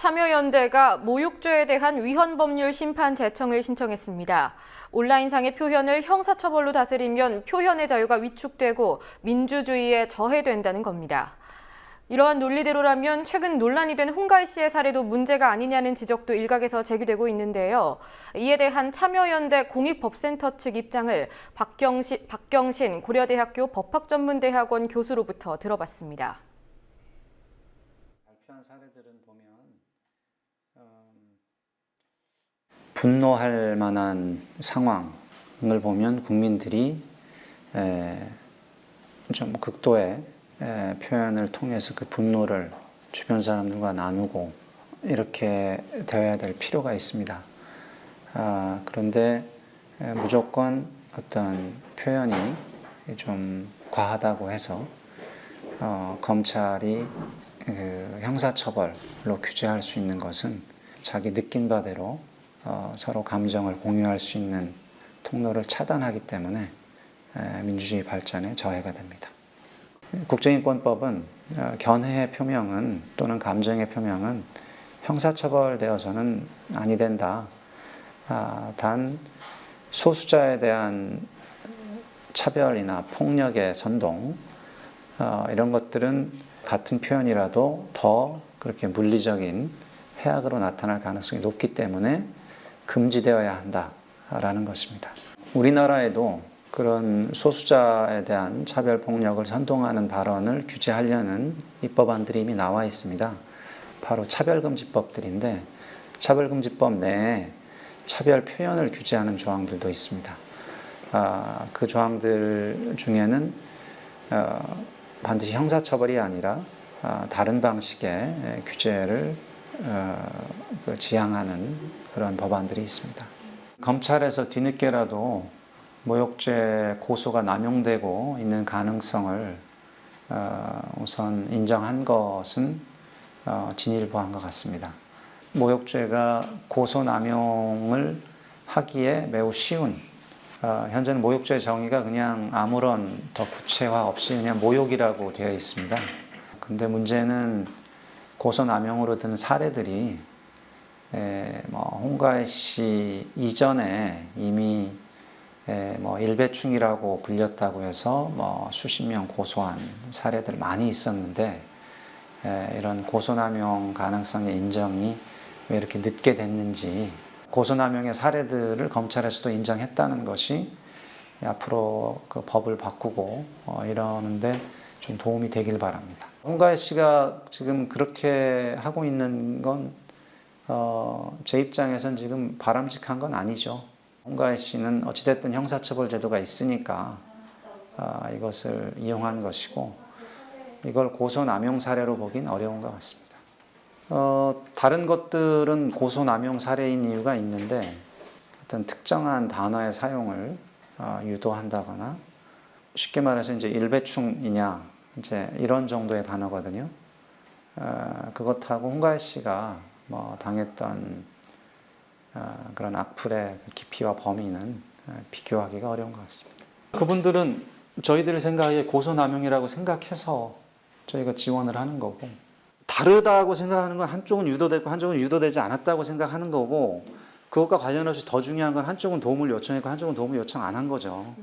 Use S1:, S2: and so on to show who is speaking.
S1: 참여연대가 모욕죄에 대한 위헌법률 심판 제청을 신청했습니다. 온라인상의 표현을 형사처벌로 다스리면 표현의 자유가 위축되고 민주주의에 저해된다는 겁니다. 이러한 논리대로라면 최근 논란이 된 홍가희 씨의 사례도 문제가 아니냐는 지적도 일각에서 제기되고 있는데요. 이에 대한 참여연대 공익법센터 측 입장을 박경시, 박경신 고려대학교 법학전문대학원 교수로부터 들어봤습니다.
S2: 발표한 사례들은 보면 음, 분노할 만한 상황을 보면 국민들이 에, 좀 극도의 에, 표현을 통해서 그 분노를 주변 사람들과 나누고 이렇게 되어야 될 필요가 있습니다. 아, 그런데 에, 무조건 어떤 표현이 좀 과하다고 해서 어, 검찰이 그 형사처벌로 규제할 수 있는 것은 자기 느낀 바대로 어, 서로 감정을 공유할 수 있는 통로를 차단하기 때문에 에, 민주주의 발전에 저해가 됩니다. 국제인권법은 어, 견해의 표명은 또는 감정의 표명은 형사처벌되어서는 아니 된다. 아, 단 소수자에 대한 차별이나 폭력의 선동 어, 이런 것들은 같은 표현이라도 더 그렇게 물리적인 해악으로 나타날 가능성이 높기 때문에 금지되어야 한다라는 것입니다. 우리나라에도 그런 소수자에 대한 차별 폭력을 선동하는 발언을 규제하려는 입법안들이 이미 나와 있습니다. 바로 차별금지법들인데 차별금지법 내에 차별 표현을 규제하는 조항들도 있습니다. 아, 그 조항들 중에는 어, 반드시 형사처벌이 아니라 아, 다른 방식의 에, 규제를 어, 그 지향하는 그런 법안들이 있습니다. 검찰에서 뒤늦게라도 모욕죄 고소가 남용되고 있는 가능성을 어, 우선 인정한 것은 어, 진일보한 것 같습니다. 모욕죄가 고소 남용을 하기에 매우 쉬운 어, 현재는 모욕죄 정의가 그냥 아무런 더 구체화 없이 그냥 모욕이라고 되어 있습니다. 근데 문제는 고소 남용으로 든 사례들이 에, 뭐 홍가혜 씨 이전에 이미 에, 뭐 일배충이라고 불렸다고 해서 뭐 수십 명 고소한 사례들 많이 있었는데 에, 이런 고소남용 가능성의 인정이 왜 이렇게 늦게 됐는지 고소남용의 사례들을 검찰에서도 인정했다는 것이 앞으로 그 법을 바꾸고 어, 이러는데 좀 도움이 되길 바랍니다. 홍가혜 씨가 지금 그렇게 하고 있는 건 어, 제 입장에선 지금 바람직한 건 아니죠. 홍가혜 씨는 어찌됐든 형사처벌 제도가 있으니까 아, 이것을 이용한 것이고 이걸 고소 남용 사례로 보긴 어려운 것 같습니다. 어, 다른 것들은 고소 남용 사례인 이유가 있는데 어떤 특정한 단어의 사용을 어, 유도한다거나 쉽게 말해서 이제 일배충이냐 이제 이런 정도의 단어거든요. 어, 그것하고 홍가혜 씨가 뭐 당했던 어, 그런 악플의 깊이와 범위는 어, 비교하기가 어려운 것 같습니다. 그분들은 저희들 생각에 고소남용이라고 생각해서 저희가 지원을 하는 거고 다르다고 생각하는 건 한쪽은 유도됐고 한쪽은 유도되지 않았다고 생각하는 거고 그것과 관련 없이 더 중요한 건 한쪽은 도움을 요청했고 한쪽은 도움을 요청 안 한 거죠.